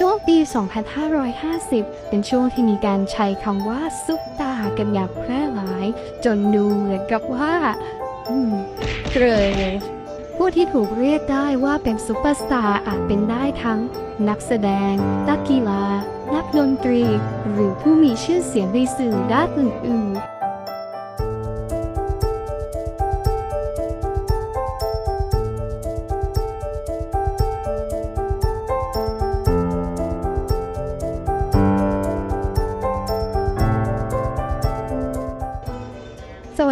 ช่วงปี 2550 เป็นช่วงที่มีการใช้คำว่าซุปตากันอย่างแพร่หลาย จนดูเหมือนกับว่าเกรยผู้ที่ถูกเรียกได้ว่าเป็นซุปเปอร์สตาร์อาจเป็นได้ทั้ง นักแสดง นักกีฬา นักดนตรี หรือผู้มีชื่อเสียงในสื่อด้านอื่นๆ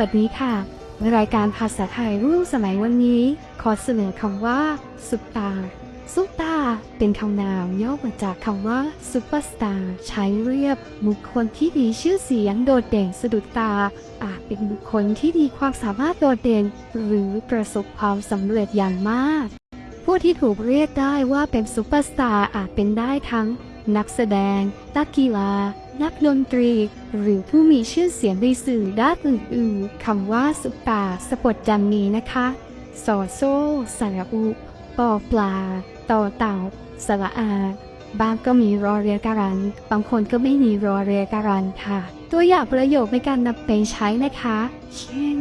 วัสดีค่ะ รายการภาษาไทยรุ่งสมัยวันนี้ ขอเสนอคำว่า ซุปตาซุปตาเป็นคำนามย่อมาจากคำว่าซูเปอร์สตาร์ใช้เรียบบุคคลที่มีชื่อเสียงโดดเด่นสะดุดตา อาจเป็นบุคคลที่มีความสามารถโดดเด่น หรือประสบความสำเร็จอย่างมาก ผู้ที่ถูกเรียกได้ว่าเป็นซูเปอร์สตาร์อาจเป็นได้ทั้ง นักแสดง นักกีฬา นักดนตรี หรือผู้มีชื่อเสียงในสื่อด้านอื่นๆคำว่าซุปตาสะกดดังนี้นะคะสอโซ่สระอุปอปลาต่อเต่าสระอาบางก็มีรอเรียการัน บางคนก็ไม่มีรอเรียการันค่ะ ตัวอย่างประโยคในการนำไปใช้นะคะ เช่น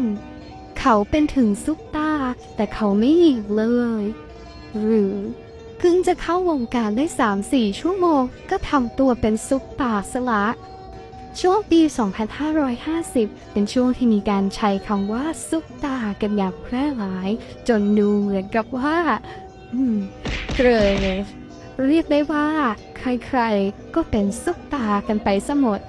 เขาเป็นถึงซุปตา แต่เขาไม่หยิงเลย หรือเพิ่งจะเข้าวงการได้ 3-4 ชั่วโมง ก็ทำตัวเป็นซุปตาร์ซะละช่วงปี 2550 เป็นช่วงที่มีการใช้คำว่าซุปตาร์กันอย่างแพร่หลาย จนดูเหมือนกับว่าอืมเกรยเลยเรียกได้ว่า ใครๆ ก็เป็นซุปตาร์กันไปซะหมด